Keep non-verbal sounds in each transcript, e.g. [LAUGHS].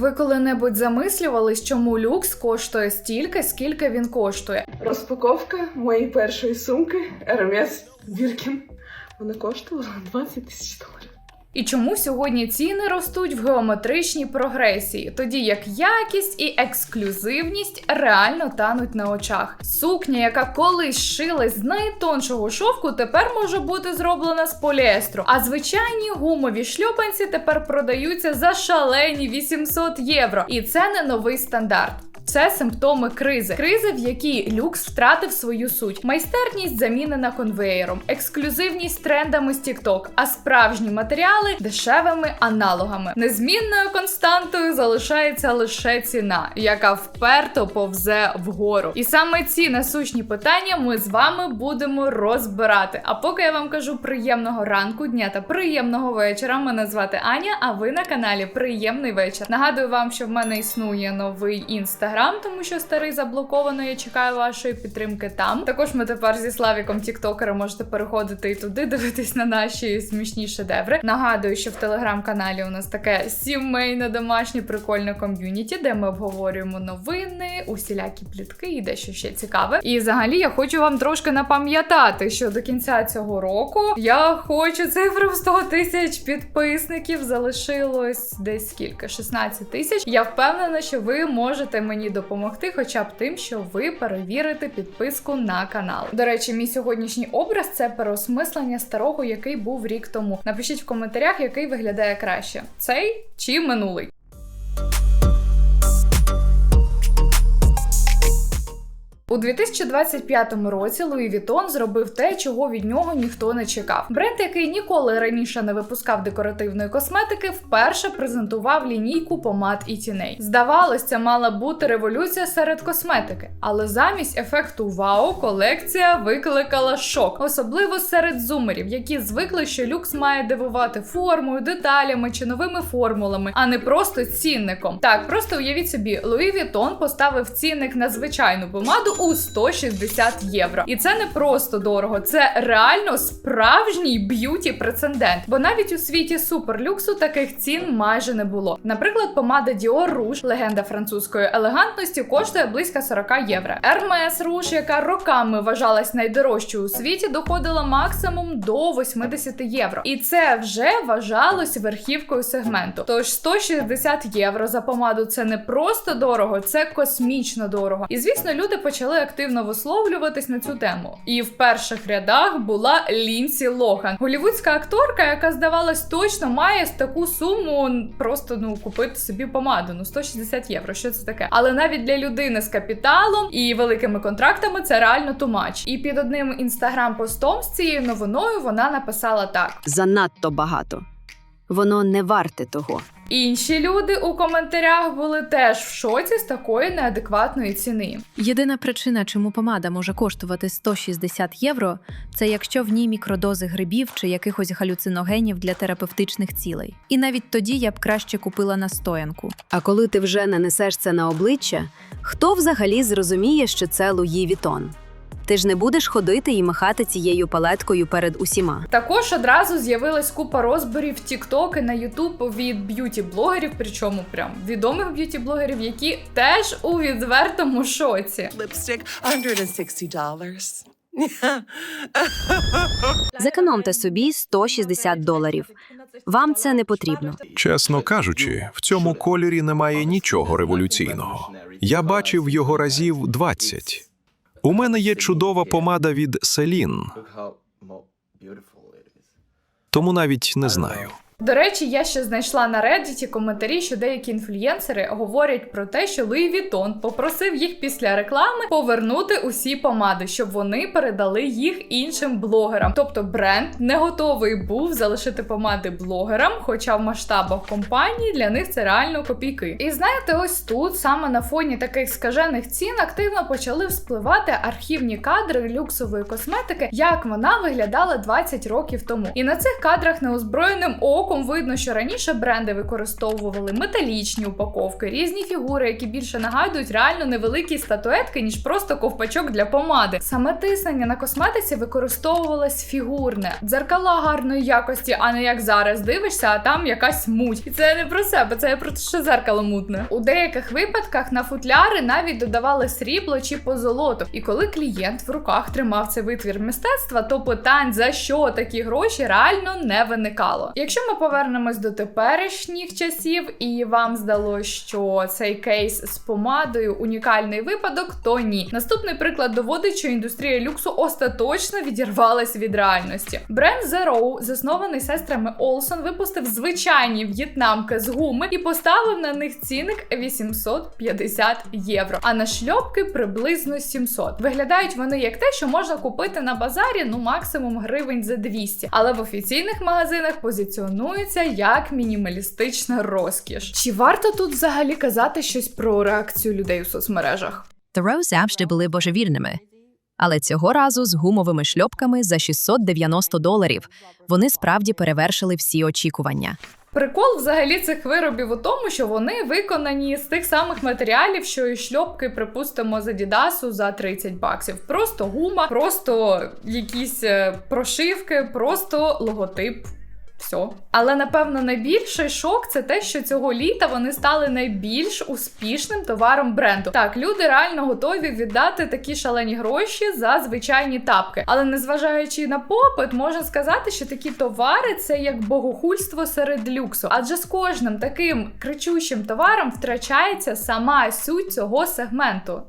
Ви коли-небудь замислювались, чому люкс коштує стільки, скільки він коштує? Розпаковка моєї першої сумки Hermes Birkin. Вона коштувала 20 тисяч доларів. І чому сьогодні ціни ростуть в геометричній прогресії, тоді як якість і ексклюзивність реально тануть на очах. Сукня, яка колись шилась з найтоншого шовку, тепер може бути зроблена з поліестру. А звичайні гумові шльопанці тепер продаються за шалені 800 євро. І це не новий стандарт. Це симптоми кризи, кризи, в якій люкс втратив свою суть. Майстерність замінена конвеєром, ексклюзивність трендами з TikTok, а справжні матеріали дешевими аналогами. Незмінною константою залишається лише ціна, яка вперто повзе вгору. І саме ці насущні питання ми з вами будемо розбирати. А поки я вам кажу приємного ранку, дня та приємного вечора. Мене звати Аня. А ви на каналі Приємний вечір. Нагадую вам, що в мене існує новий інстаграм, тому що старий заблоковано. Я чекаю вашої підтримки там. Також ми тепер зі Славіком Тіктокера можете переходити і туди дивитись на наші смішні шедеври. Нагадую, що в телеграм-каналі у нас таке сімейне домашнє прикольне ком'юніті, де ми обговорюємо новини, усілякі плітки і дещо ще цікаве. І взагалі я хочу вам трошки напам'ятати, що до кінця цього року я хочу цифру в 100 тисяч підписників. Залишилось десь скільки? 16 тисяч. Я впевнена, що ви можете мені допомогти, хоча б тим, що ви перевірите підписку на канал. До речі, мій сьогоднішній образ це переосмислення старого, який був рік тому. Напишіть в коментарях, який виглядає краще: цей чи минулий. У 2025 році Луї Вітон зробив те, чого від нього ніхто не чекав. Бренд, який ніколи раніше не випускав декоративної косметики, вперше презентував лінійку помад і тіней. Здавалось, це мала бути революція серед косметики, але замість ефекту вау колекція викликала шок, особливо серед зумерів, які звикли, що люкс має дивувати формою, деталями чи новими формулами, а не просто цінником. Так, просто уявіть собі, Луї Вітон поставив цінник на звичайну помаду у 160 євро. І це не просто дорого, це реально справжній б'юті прецедент. Бо навіть у світі суперлюксу таких цін майже не було. Наприклад, помада Dior Rouge, легенда французької елегантності, коштує близько 40 євро. Hermes Rouge, яка роками вважалась найдорожчою у світі, доходила максимум до 80 євро. І це вже вважалось верхівкою сегменту. Тож 160 євро за помаду це не просто дорого, це космічно дорого. І звісно, люди почали активно висловлюватись на цю тему. І в перших рядах була Лінсі Лохан, голівудська акторка, яка здавалось точно має таку суму просто ну купити собі помаду. Ну 160 євро. Що це таке? Але навіть для людини з капіталом і великими контрактами це реально тумач. І під одним інстаграм-постом з цією новиною вона написала так. занадто багато. Воно не варте того. Інші люди у коментарях були теж в шоці з такої неадекватної ціни. Єдина причина, чому помада може коштувати 160 євро, це якщо в ній мікродози грибів чи якихось галюциногенів для терапевтичних цілей. І навіть тоді я б краще купила настоянку. А коли ти вже нанесеш це на обличчя, хто взагалі зрозуміє, що це Луї Вітон? Ти ж не будеш ходити і махати цією палеткою перед усіма. Також одразу з'явилась купа розборів TikTok і на YouTube від б'юті-блогерів, причому прям відомих б'юті-блогерів, які теж у відвертому шоці. lipstick, $160. [LAUGHS] Зекономте собі 160 доларів. Вам це не потрібно. Чесно кажучи, в цьому кольорі немає нічого революційного. Я бачив його разів 20. У мене є чудова помада від Селін, тому навіть не знаю. До речі, я ще знайшла на Reddit коментарі, що деякі інфлюєнсери говорять про те, що Луї Вітон попросив їх після реклами повернути усі помади, щоб вони передали їх іншим блогерам. Тобто бренд не готовий був залишити помади блогерам, хоча в масштабах компанії для них це реально копійки. І знаєте, ось тут саме на фоні таких скажених цін активно почали вспливати архівні кадри люксової косметики, як вона виглядала 20 років тому. І на цих кадрах неозброєним оком оком видно, що раніше бренди використовували металічні упаковки, різні фігури, які більше нагадують реально невеликі статуетки, ніж просто ковпачок для помади. Саме тиснення на косметиці використовувалось фігурне, дзеркала гарної якості, а не як зараз дивишся, а там якась муть. І це не про себе, це про те, що зеркало мутне. У деяких випадках на футляри навіть додавали срібло чи позолоту. І коли клієнт в руках тримав цей витвір мистецтва, то питань за що такі гроші реально не виникало. Якщо ми повернемось до теперішніх часів, і вам здалося, що цей кейс з помадою унікальний випадок, то ні. Наступний приклад доводить, що індустрія люксу остаточно відірвалась від реальності. Бренд Zero, заснований сестрами Олсон, випустив звичайні в'єтнамки з гуми і поставив на них цінник 850 євро, а на шльопки приблизно 700. Виглядають вони як те, що можна купити на базарі, ну максимум гривень за 200, але в офіційних магазинах позиціонуються як мінімалістична розкіш. Чи варто тут взагалі казати щось про реакцію людей у соцмережах? Thoreau завжди були божевільними. Але цього разу з гумовими шльопками за 690 доларів вони справді перевершили всі очікування. Прикол взагалі цих виробів у тому, що вони виконані з тих самих матеріалів, що і шльопки, припустимо, з Адідасу за 30 баксів. Просто гума, просто якісь е, прошивки, просто логотип. Все. Але напевно найбільший шок це те, що цього літа вони стали найбільш успішним товаром бренду. Так, люди реально готові віддати такі шалені гроші за звичайні тапки. Але незважаючи на попит, можна сказати, що такі товари це як богохульство серед люксу. Адже з кожним таким кричущим товаром втрачається сама суть цього сегменту.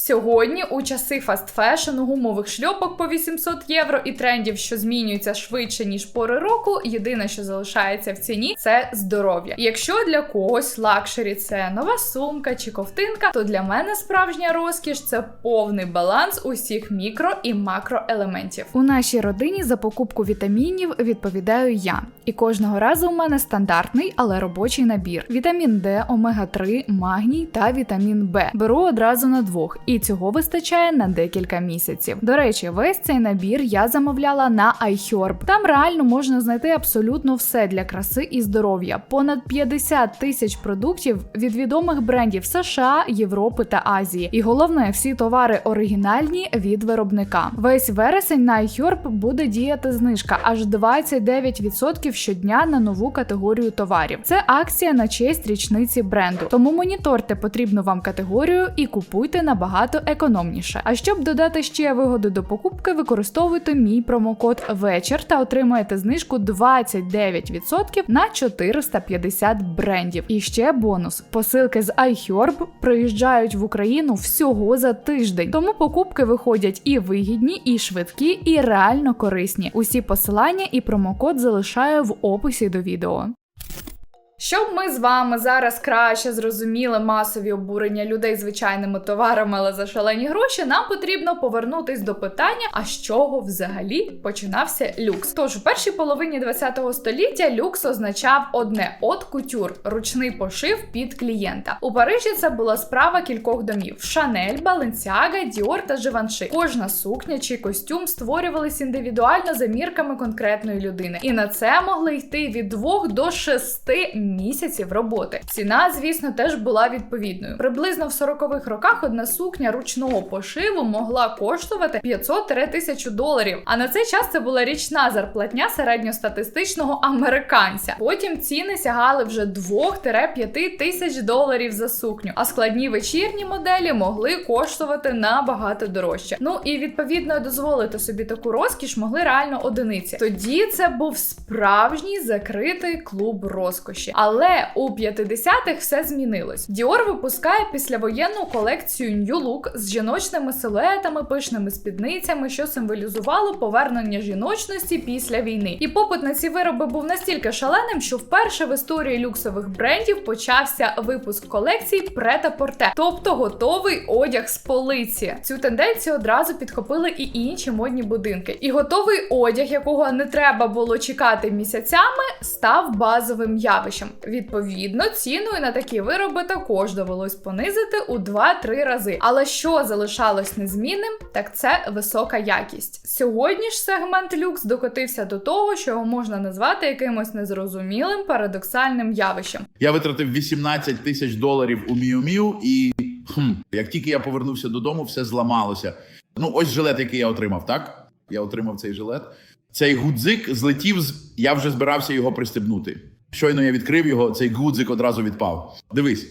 Сьогодні, у часи фастфешену, гумових шльопок по 800 євро і трендів, що змінюються швидше ніж пори року, єдине, що залишається в ціні, це здоров'я. Якщо для когось лакшері це нова сумка чи ковтинка, то для мене справжня розкіш це повний баланс усіх мікро і макроелементів. У нашій родині за покупку вітамінів відповідаю я. І кожного разу у мене стандартний, але робочий набір: вітамін Д, омега 3 магній та вітамін Б. Беру одразу на двох, і цього вистачає на декілька місяців. До речі, весь цей набір я замовляла на iHerb. Там реально можна знайти абсолютно все для краси і здоров'я. Понад 50 тисяч продуктів від відомих брендів США, Європи та Азії. І головне, всі товари оригінальні від виробника. Весь вересень на iHerb буде діяти знижка аж 29% щодня на нову категорію товарів. Це акція на честь річниці бренду. Тому моніторте потрібну вам категорію і купуйте набагато економніше. А щоб додати ще вигоду до покупки, використовуйте мій промокод вечір та отримаєте знижку 29% на 450 брендів. І ще бонус: посилки з iHerb приїжджають в Україну всього за тиждень. Тому покупки виходять і вигідні, і швидкі, і реально корисні. Усі посилання і промокод залишаю в описі до відео. Щоб ми з вами зараз краще зрозуміли масові обурення людей звичайними товарами, але за шалені гроші, нам потрібно повернутись до питання, а з чого взагалі починався люкс. Тож у першій половині ХХ століття люкс означав одне от кутюр ручний пошив під клієнта. У Парижі це була справа кількох домів: Шанель, Баленсіага, Діор та Живанши. Кожна сукня чи костюм створювались індивідуально за мірками конкретної людини, і на це могли йти від 2 до 6 місяців роботи. Ціна, звісно, теж була відповідною. Приблизно в 40-х роках одна сукня ручного пошиву могла коштувати 500-1000 доларів. А на цей час це була річна зарплатня середньостатистичного американця. Потім ціни сягали вже 2-5 тисяч доларів за сукню. А складні вечірні моделі могли коштувати набагато дорожче. Ну і відповідно дозволити собі таку розкіш могли реально одиниці. Тоді це був справжній закритий клуб розкоші. Але у 50-х все змінилось. Dior випускає післявоєнну колекцію New Look з жіночними силуетами, пишними спідницями, що символізувало повернення жіночності після війни. І попит на ці вироби був настільки шаленим, що вперше в історії люксових брендів почався випуск колекцій прета-порте, тобто готовий одяг з полиці. Цю тенденцію одразу підхопили і інші модні будинки. І готовий одяг, якого не треба було чекати місяцями, став базовим явищем. Відповідно, ціну на такі вироби також довелось понизити у 2-3 рази. Але що залишалось незмінним, так це висока якість. Сьогодні ж сегмент люкс докотився до того, що його можна назвати якимось незрозумілим парадоксальним явищем. Я витратив 18 тисяч доларів у Міу, і хм, як тільки я повернувся додому, все зламалося. Ну, ось жилет, який я отримав, так? Я отримав цей жилет. Цей гудзик злетів з. Я вже збирався його пристебнути. Щойно я відкрив його, цей гудзик одразу відпав. Дивись,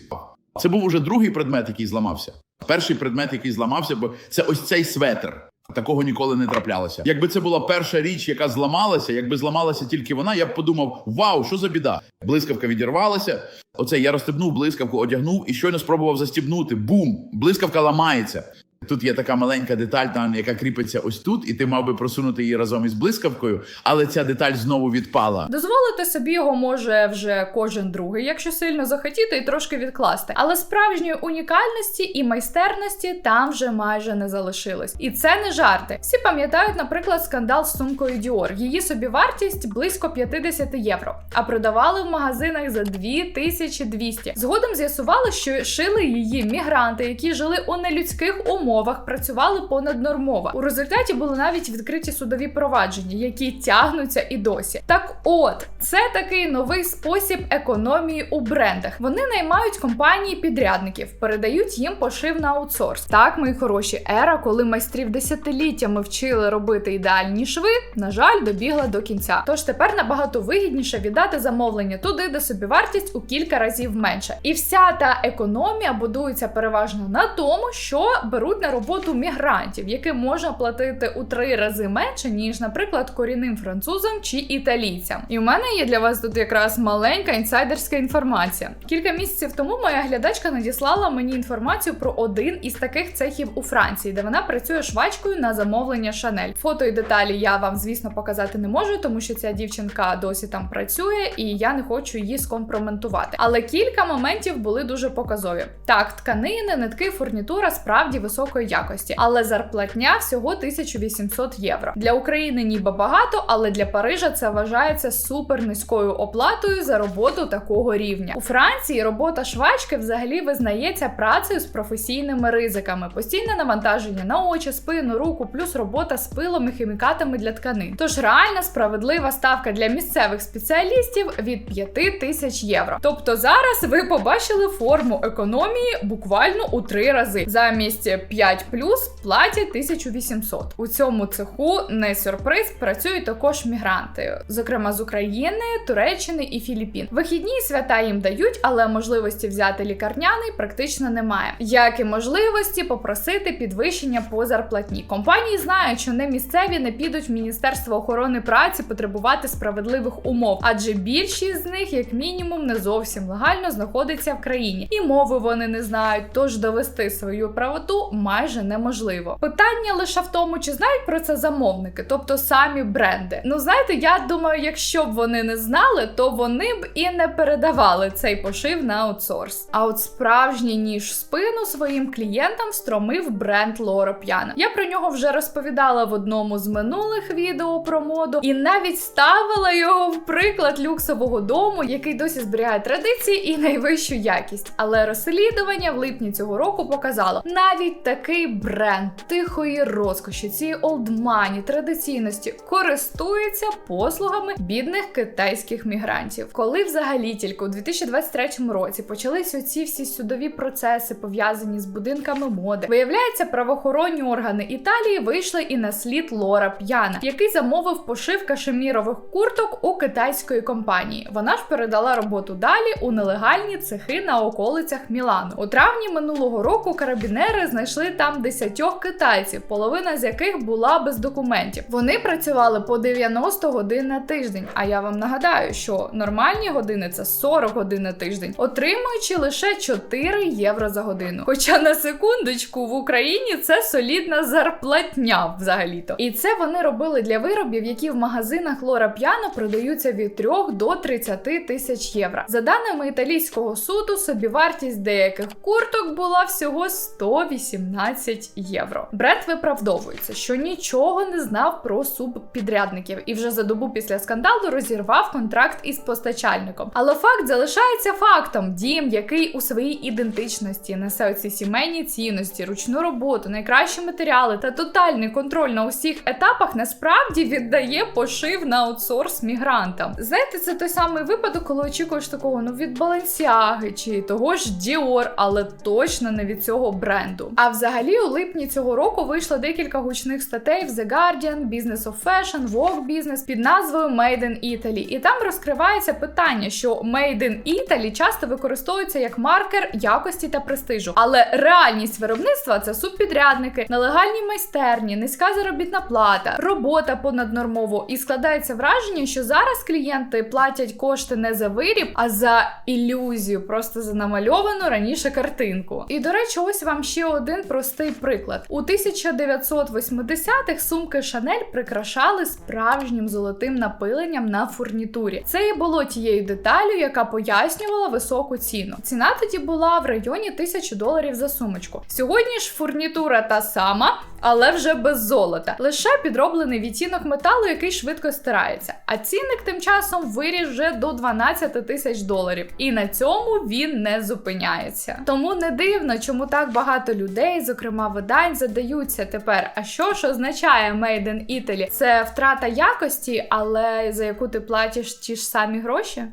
це був уже другий предмет, який зламався. Перший предмет, який зламався, бо це ось цей светр. Такого ніколи не траплялося. Якби це була перша річ, яка зламалася, якби зламалася тільки вона, я б подумав: вау, що за біда? Блискавка відірвалася. Оце я розстебнув блискавку, одягнув і щойно спробував застібнути. Бум! Блискавка ламається. Тут є така маленька деталь, там яка кріпиться ось тут, і ти мав би просунути її разом із блискавкою, але ця деталь знову відпала. Дозволити собі його може вже кожен другий, якщо сильно захотіти, і трошки відкласти. Але справжньої унікальності і майстерності там вже майже не залишилось. І це не жарти. Всі пам'ятають, наприклад, скандал з сумкою Dior. Її собівартість близько 50 євро, а продавали в магазинах за 2200. Згодом з'ясували, що шили її мігранти, які жили у нелюдських умовах, працювали понаднормово. У результаті були навіть відкриті судові провадження, які тягнуться і досі. Так от, це такий новий спосіб економії у брендах. Вони наймають компанії підрядників, передають їм пошив на аутсорс. Так, мої хороші, ера, коли майстрів десятиліттями вчили робити ідеальні шви, на жаль, добігла до кінця. Тож тепер набагато вигідніше віддати замовлення туди, де собівартість у кілька разів менше. І вся та економія будується переважно на тому, що беруть на роботу мігрантів, яким можна платити у три рази менше, ніж, наприклад, корінним французам чи італійцям. І в мене є для вас тут якраз маленька інсайдерська інформація. Кілька місяців тому моя глядачка надіслала мені інформацію про один із таких цехів у Франції, де вона працює швачкою на замовлення Шанель. Фото і деталі я вам, звісно, показати не можу, тому що ця дівчинка досі там працює, і я не хочу її скомпроментувати. Але кілька моментів були дуже показові. Так, тканини, нитки, фурнітура справді високої якості, але зарплатня всього 1800 євро. Для України ніби багато, але для Парижа це вважається супер низькою оплатою за роботу такого рівня. У Франції робота швачки взагалі визнається працею з професійними ризиками, постійне навантаження на очі, спину, руку, плюс робота з пилом і хімікатами для тканин. Тож реальна справедлива ставка для місцевих спеціалістів від 5 тисяч євро. Тобто зараз ви побачили форму економії буквально у три рази. Замість 5 плюс платять 1800. У цьому цеху не сюрприз працюють також мігранти, зокрема з України, Туреччини і Філіппін. Вихідні свята їм дають, але можливості взяти лікарняний практично немає. Як і можливості попросити підвищення по зарплатні. Компанії знають, що не місцеві не підуть в Міністерство охорони праці потребувати справедливих умов, адже більшість з них, як мінімум, не зовсім легально знаходиться в країні, і мови вони не знають, тож довести свою правоту майже неможливо. Питання лише в тому, чи знають про це замовники, тобто самі бренди. Ну знаєте, я думаю, якщо б вони не знали, то вони б і не передавали цей пошив на аутсорс. А от справжній ніж спину своїм клієнтам встромив бренд Лора П'яна. Я про нього вже розповідала в одному з минулих відео про моду, і навіть ставила його в приклад люксового дому, який досі зберігає традиції і найвищу якість. Але розслідування в липні цього року показало, навіть такий бренд тихої розкоші, цієї олдмані традиційності користується послугами бідних китайських мігрантів. Коли взагалі тільки у 2023 році почались оці всі судові процеси, пов'язані з будинками моди, виявляється, правоохоронні органи Італії вийшли і на слід Лора П'яна, який замовив пошив кашемірових курток у китайської компанії. Вона ж передала роботу далі у нелегальні цехи на околицях Мілану. У травні минулого року карабінери знайшли там десятьох китайців, половина з яких була без документів. Вони працювали по 90 годин на тиждень. А я вам нагадаю, що нормальні години це 40 годин на тиждень, отримуючи лише 4 євро за годину. Хоча на секундочку в Україні це солідна зарплатня взагалі-то. І це вони робили для виробів, які в магазинах Лора П'яно продаються від 3 до 30 тисяч євро. За даними італійського суду, собівартість деяких курток була всього 118 17 євро. Бренд виправдовується, що нічого не знав про субпідрядників і вже за добу після скандалу розірвав контракт із постачальником. Але факт залишається фактом: дім, який у своїй ідентичності несе оці сімейні цінності, ручну роботу, найкращі матеріали та тотальний контроль на усіх етапах, насправді віддає пошив на аутсорс мігрантам. Знаєте, це той самий випадок, коли очікуєш такого ну від Balenciaga чи того ж Dior, але точно не від цього бренду. А взагалі, у липні цього року вийшло декілька гучних статей в The Guardian, Business of Fashion, Vogue Business під назвою Made in Italy. І там розкривається питання, що Made in Italy часто використовується як маркер якості та престижу, але реальність виробництва це субпідрядники, нелегальні майстерні, низька заробітна плата, робота понаднормово. І складається враження, що зараз клієнти платять кошти не за виріб, а за ілюзію, просто за намальовану раніше картинку. І до речі, ось вам ще один простий приклад. У 1980-х сумки Шанель прикрашали справжнім золотим напиленням на фурнітурі. Це і було тією деталю, яка пояснювала високу ціну. Ціна тоді була в районі 1000 доларів за сумочку. Сьогодні ж фурнітура та сама, але вже без золота. Лише підроблений відтінок металу, який швидко стирається. А цінник тим часом виріс вже до 12 тисяч доларів. І на цьому він не зупиняється. Тому не дивно, чому так багато людей, зокрема видань, задаються тепер. А що ж означає Made in Italy? Це втрата якості, але за яку ти платиш ті ж самі гроші?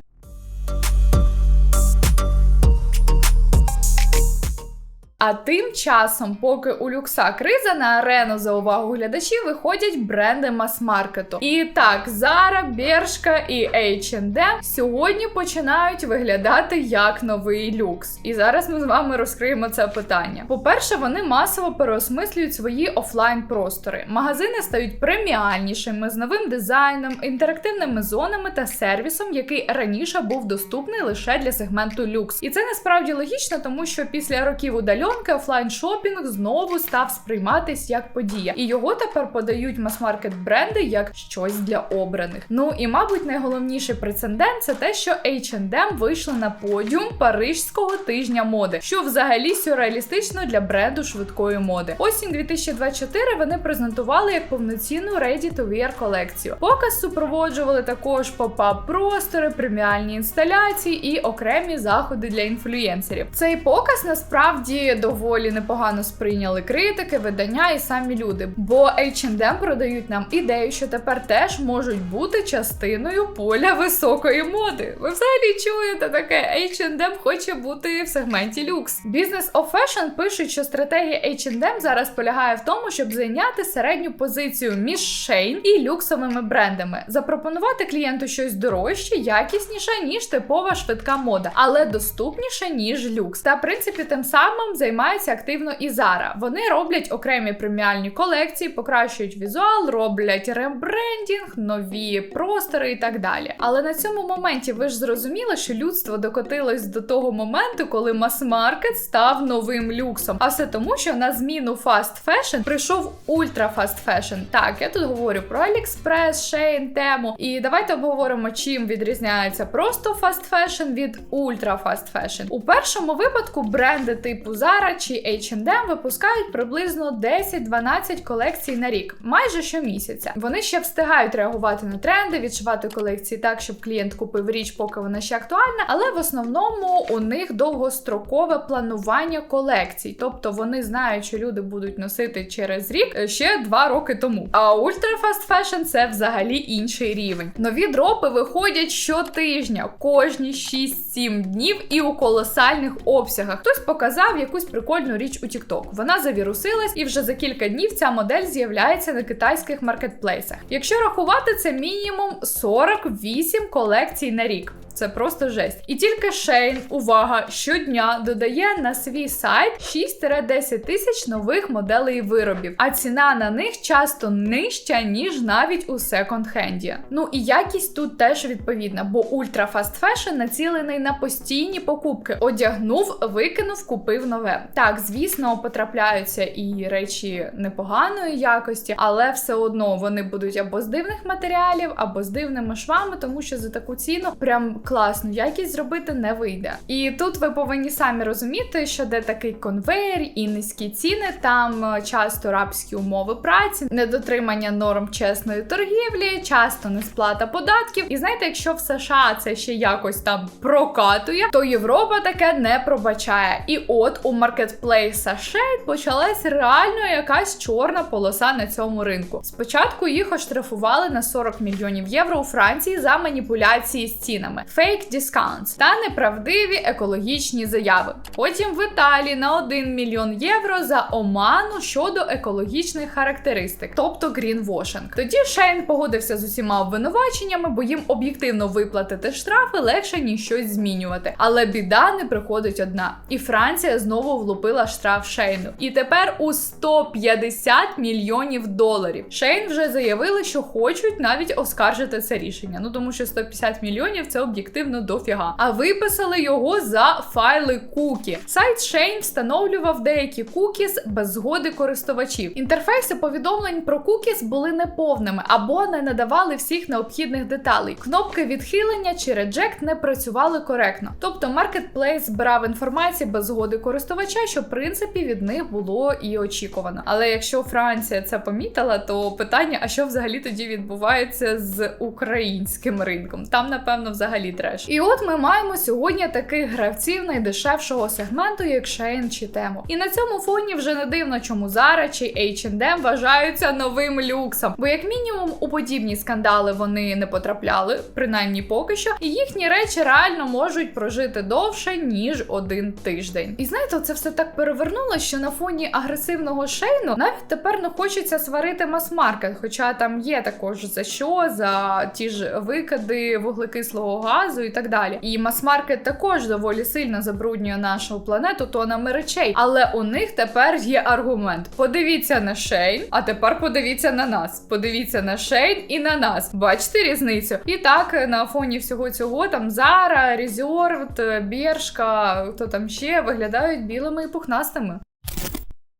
А тим часом, поки у люкса криза на арену за увагу глядачів виходять бренди мас-маркету. І так, Zara, Бершка і H&M сьогодні починають виглядати як новий люкс. І зараз ми з вами розкриємо це питання. По-перше, вони масово переосмислюють свої офлайн простори. Магазини стають преміальнішими з новим дизайном, інтерактивними зонами та сервісом, який раніше був доступний лише для сегменту люкс. І це насправді логічно, тому що після років удальонки офлайн шопінг знову став сприйматись як подія, і його тепер подають мас-маркет бренди як щось для обраних. Ну і мабуть, найголовніший прецедент це те, що H&M вийшли на подіум Парижського тижня моди, що взагалі сюрреалістично для бренду швидкої моди. Осінь 2024 вони презентували як повноцінну Ready to Wear колекцію. Показ супроводжували також попап простори, преміальні інсталяції і окремі заходи для інфлюєнсерів. Цей показ насправді доволі непогано сприйняли критики, видання і самі люди. Бо H&M продають нам ідею, що тепер теж можуть бути частиною поля високої моди. Ви взагалі чуєте таке? H&M хоче бути в сегменті люкс. Business of Fashion пишуть, що стратегія H&M зараз полягає в тому, щоб зайняти середню позицію між Shein і люксовими брендами, запропонувати клієнту щось дорожче, якісніше ніж типова швидка мода, але доступніше ніж люкс. Та в принципі тим самим займається активно і Zara. Вони роблять окремі преміальні колекції, покращують візуал, роблять рембрендінг, нові простори і так далі. Але на цьому моменті ви ж зрозуміли, що людство докотилось до того моменту, коли мас-маркет став новим люксом. А все тому, що на зміну фаст фешн прийшов ультра фаст фешн. Так, я тут говорю про AliExpress, Shein, Temu. І давайте обговоримо, чим відрізняється просто фаст фешн від ультра фаст фешн. У першому випадку бренди типу Zara чи H&M випускають приблизно 10-12 колекцій на рік, майже щомісяця. Вони ще встигають реагувати на тренди, відшивати колекції так, щоб клієнт купив річ, поки вона ще актуальна, але в основному у них довгострокове планування колекцій, тобто вони знають, що люди будуть носити через рік е, ще два роки тому. А Fast Fashion це взагалі інший рівень. Нові дропи виходять щотижня, кожні 6-7 днів і у колосальних обсягах. Хтось показав якусь прикольну річ у TikTok. Вона завірусилась, і вже за кілька днів ця модель з'являється на китайських маркетплейсах. Якщо рахувати, це мінімум 48 колекцій на рік. Це просто жесть. І тільки Шейн, увага, щодня додає на свій сайт 6-10 тисяч нових моделей виробів, а ціна на них часто нижча, ніж навіть у секонд-хенді. Ну і якість тут теж відповідна, бо ультра фаст фешн націлений на постійні покупки. Одягнув, викинув, купив нове. Так, звісно, потрапляються і речі непоганої якості, але все одно вони будуть або з дивних матеріалів, або з дивними швами, тому що за таку ціну прям класну якість зробити не вийде. І тут ви повинні самі розуміти, що де такий конвейер і низькі ціни, там е, часто рабські умови праці, недотримання норм чесної торгівлі, часто несплата податків. І знаєте, якщо в США це ще якось там прокатує, то Європа таке не пробачає. І от у маркетплейса Shade почалась реально якась чорна полоса на цьому ринку. Спочатку їх оштрафували на 40 мільйонів євро у Франції за маніпуляції з цінами, fake discounts та неправдиві екологічні заяви. Потім в Італії на 1 мільйон євро за оману щодо екологічних характеристик, тобто greenwashing. Тоді Шейн погодився з усіма обвинуваченнями, бо їм об'єктивно виплатити штрафи легше ніж щось змінювати. Але біда не приходить одна. І Франція знову влупила штраф Шейну. І тепер у 150 мільйонів доларів. Шейн вже заявили, що хочуть навіть оскаржити це рішення. Ну тому що 150 мільйонів це об'єктивно дофіга. А виписали його за файли кукі. Сайт Shane встановлював деякі кукіс без згоди користувачів. Інтерфейси повідомлень про кукіс були неповними або не надавали всіх необхідних деталей. Кнопки відхилення чи реджект не працювали коректно. Тобто маркетплейс збирав інформацію без згоди користувача, що в принципі від них було і очікувано. Але якщо Франція це помітила, то питання: а що взагалі тоді відбувається з українським ринком? Там, напевно, взагалі треш. І от ми маємо сьогодні таких гравців найдешевшого сегменту, як Shein чи Temu. І на цьому фоні вже не дивно, чому Zara чи H&M вважаються новим люксом. Бо як мінімум у подібні скандали вони не потрапляли, принаймні поки що, і їхні речі реально можуть прожити довше ніж один тиждень. І знаєте, це все так перевернуло, що на фоні агресивного шейну навіть тепер не хочеться сварити мас-маркет, хоча там є також за що, за ті ж викиди вуглекислого газу і так далі. І мас-маркет також доволі сильно забруднює нашу планету тонами речей. Але у них тепер є аргумент: подивіться на Шейн, а тепер подивіться на нас. Подивіться на Шейн і на нас. Бачите різницю? І так на фоні всього цього там Зара, Резервт, Бершка, хто там ще виглядають білими і пухнастими.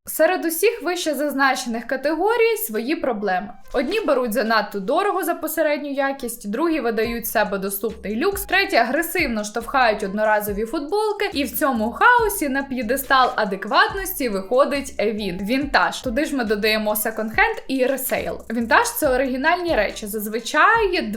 Серед усіх вище зазначених категорій свої проблеми. Одні беруть занадто дорого за посередню якість, другі видають себе доступний люкс, треті агресивно штовхають одноразові футболки, і в цьому хаосі на п'єдестал адекватності виходить він вінтаж. Туди ж ми додаємо секонд-хенд і ресейл. Вінтаж це оригінальні речі, зазвичай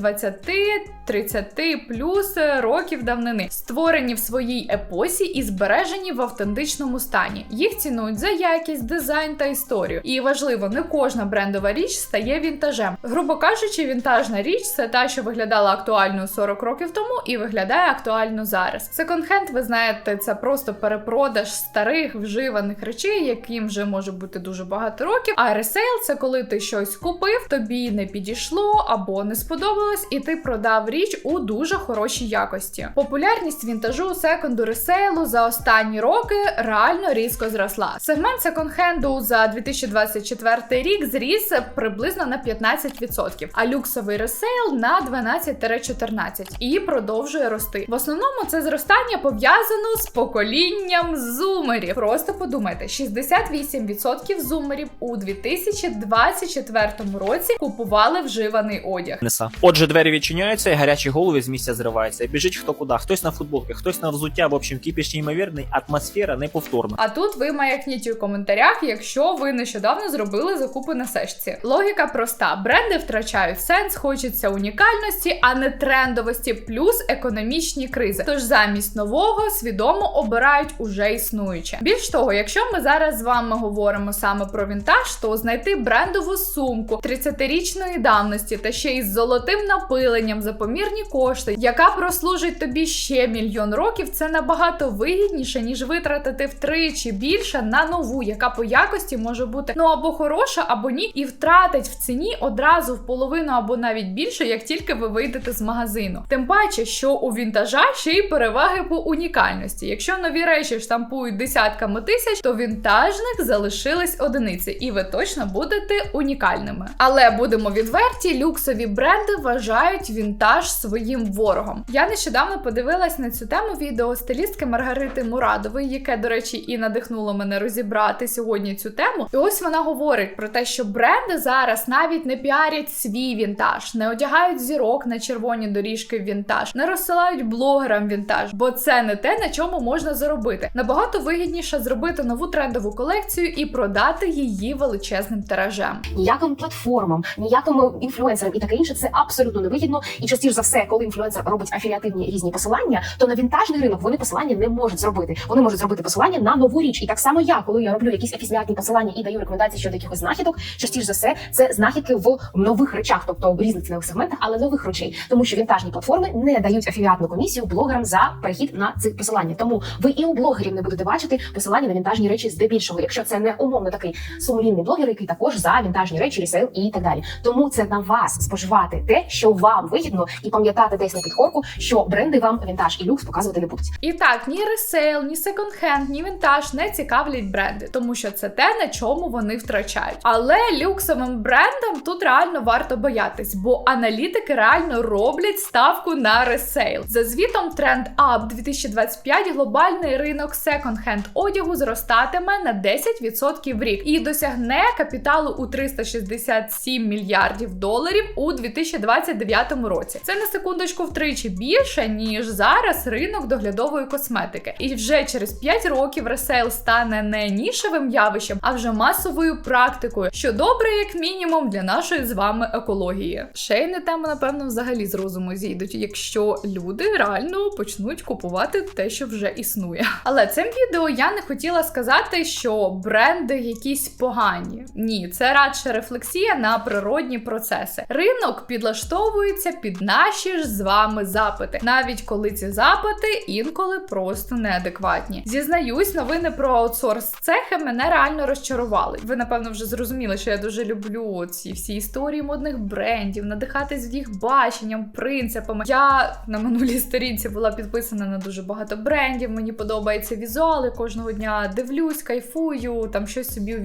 20-30 плюс років давнини, створені в своїй епосі і збережені в автентичному стані. Їх цінують за якість, дизайн та історію. І важливо, не кожна брендова річ стає вінтажем. Грубо кажучи, вінтажна річ це та, що виглядала актуальною 40 років тому і виглядає актуально зараз. Секонд-хенд, ви знаєте, це просто перепродаж старих вживаних речей, яким вже може бути дуже багато років. А ресейл це коли ти щось купив, тобі не підійшло або не сподобалось, і ти продав річ у дуже хорошій якості. Популярність вінтажу, секонду, ресейлу за останні роки реально різко зросла. Сегмент секонд-хенду за 2024 рік зріс приблизно на 15%, а люксовий ресейл на 12-14% і продовжує рости. В основному це зростання пов'язано з поколінням зумерів. Просто подумайте, 68% зумерів у 2024 році купували вживаний одяг. Неса. Отже, двері відчиняються, і гарячі голови з місця зриваються. І біжить хто куди. Хтось на футболки, хтось на взуття. В общем, кіпіш неймовірний, атмосфера неповторна. А тут ви маякніть у коментарях, якщо ви нещодавно зробили закупи на сешці. Логіка проста: бренди втрачають сенс, хочеться унікальності, а не трендовості, плюс економічні кризи. Тож замість нового свідомо обирають уже існуюче. Більш того, якщо ми зараз з вами говоримо саме про вінтаж, то знайти брендову сумку 30-річної давності та ще із золотим напиленням за помірні кошти, яка прослужить тобі ще мільйон років, це набагато вигідніше, ніж витратити втричі більше на нову, яка по якості може бути ну або хороша, або ні, і втратить в ціні одразу в половину або навіть більше, як тільки ви вийдете з магазину. Тим паче, що у вінтажа ще й переваги по унікальності. Якщо нові речі штампують десятками тисяч, то вінтажних залишились одиниці, і ви точно будете унікальними. Але будемо відверті, люксові бренди вважають вінтаж своїм ворогом. Я нещодавно подивилась на цю тему відео стилістки Маргарити Мурадової, яке, до речі, і надихнуло мене розібратись сьогодні цю тему. І ось вона говорить про те, що бренди зараз навіть не піарять свій вінтаж, не одягають зірок на червоні доріжки в вінтаж, не розсилають блогерам вінтаж, бо це не те, на чому можна заробити. Набагато вигідніше зробити нову трендову колекцію і продати її величезним тиражем. ніяким платформам, ніяким інфлюенсерам і таке інше це абсолютно невигідно. І частіше за все, коли інфлюенсер робить афіліативні різні посилання, то на вінтажний ринок вони посилання не можуть зробити. Вони можуть зробити посилання на нову річ. І так само я, коли я роблю якісь афіліатні посилання і даю рекомендації щодо якихось знахідок, частіше за все це знахідки в нових речах, тобто в різних цінових сегментах, але нових речей, тому що вінтажні платформи не дають афіліатну комісію блогерам за перехід на цих посилання. Тому ви і у блогерів не будете бачити посилання на вінтажні речі здебільшого, якщо це не умовно такий сумлінний блогер, який також за вінтажні речі, ресейл і так далі. Тому це на вас споживати те, що вам вигідно, і пам'ятати десь на підхорку, що бренди вам вінтаж і люкс показувати не будуть. І так, ні ресейл, ні секонд-хенд, ні вінтаж не цікавлять бренди, тому що це те, на чому вони втрачають. Але люксовим брендам тут реально варто боятись, бо аналітики реально роблять ставку на ресейл. За звітом Trend Up 2025 глобальний ринок секонд-хенд одягу зростатиме на 10% в рік і досягне капіталу у 367 мільярдів доларів у 2029 році. Це на секундочку втричі більше ніж зараз ринок доглядової косметики. І вже через 5 років ресейл стане не нішевим явищем, а вже масовою практикою, що добре, як мінімум, для нашої з вами екології. Ще й не тема, напевно, взагалі з розуму зійдуть, якщо люди реально почнуть купувати те, що вже існує. Але цим відео я не хотіла сказати, що бренди якісь погані. Ні, це радше рефлексія на природні процеси. Ринок підлаштовується під наші ж з вами запити, навіть коли ці запити інколи просто неадекватні. Зізнаюсь, новини про аутсорс цехи мене реально розчарували. Ви напевно вже зрозуміли, що я дуже люблю ці всі історії модних брендів, надихатись їх баченням, принципами. Я на минулій сторінці була підписана на дуже багато брендів. Мені подобаються візуали. Кожного дня дивлюсь, кайфую, там щось собі у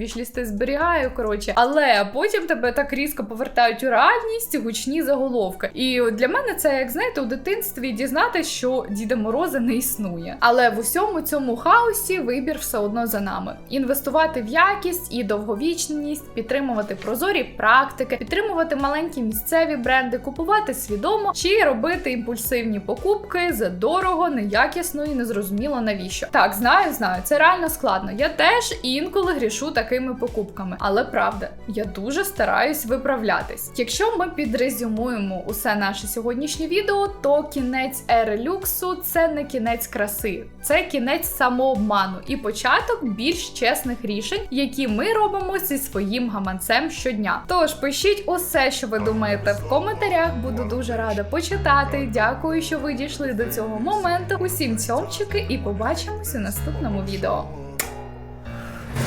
зберігаю. Коротше, але потім тебе так різко повертають у реальність, гучні заголовки. І для мене це як знаєте у дитинстві дізнатися, що Діда Мороза не існує. Але в усьому цьому хаосі вибір все одно за нами: інвестувати в якість і довговічність, підтримувати прозорі практики, підтримувати маленькі місцеві бренди, купувати свідомо чи робити імпульсивні покупки за дорого, неякісно і незрозуміло навіщо. Так, знаю, знаю, це реально складно. Я теж інколи грішу такими покупками, але правда, я дуже стараюсь виправлятись. Якщо ми підрезюмуємо усе наше сьогоднішнє відео, то кінець ери люксу це не кінець краси, це кінець самообману і початок більш чесних рішень, які ми робимо зі своїм гаманцем щодня. Тож пишіть усе, що ви думаєте в коментарях. Буду дуже рада почитати. Дякую, що ви дійшли до цього моменту. Усім цьомчики і побачимось у наступному відео.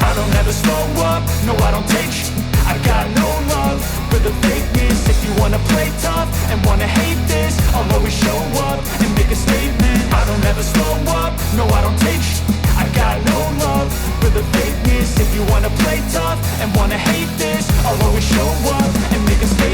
I don't ever slow up, no I don't take sh- I got no love for the fakeness. If you wanna play tough and wanna hate this I'll always show up and make a statement.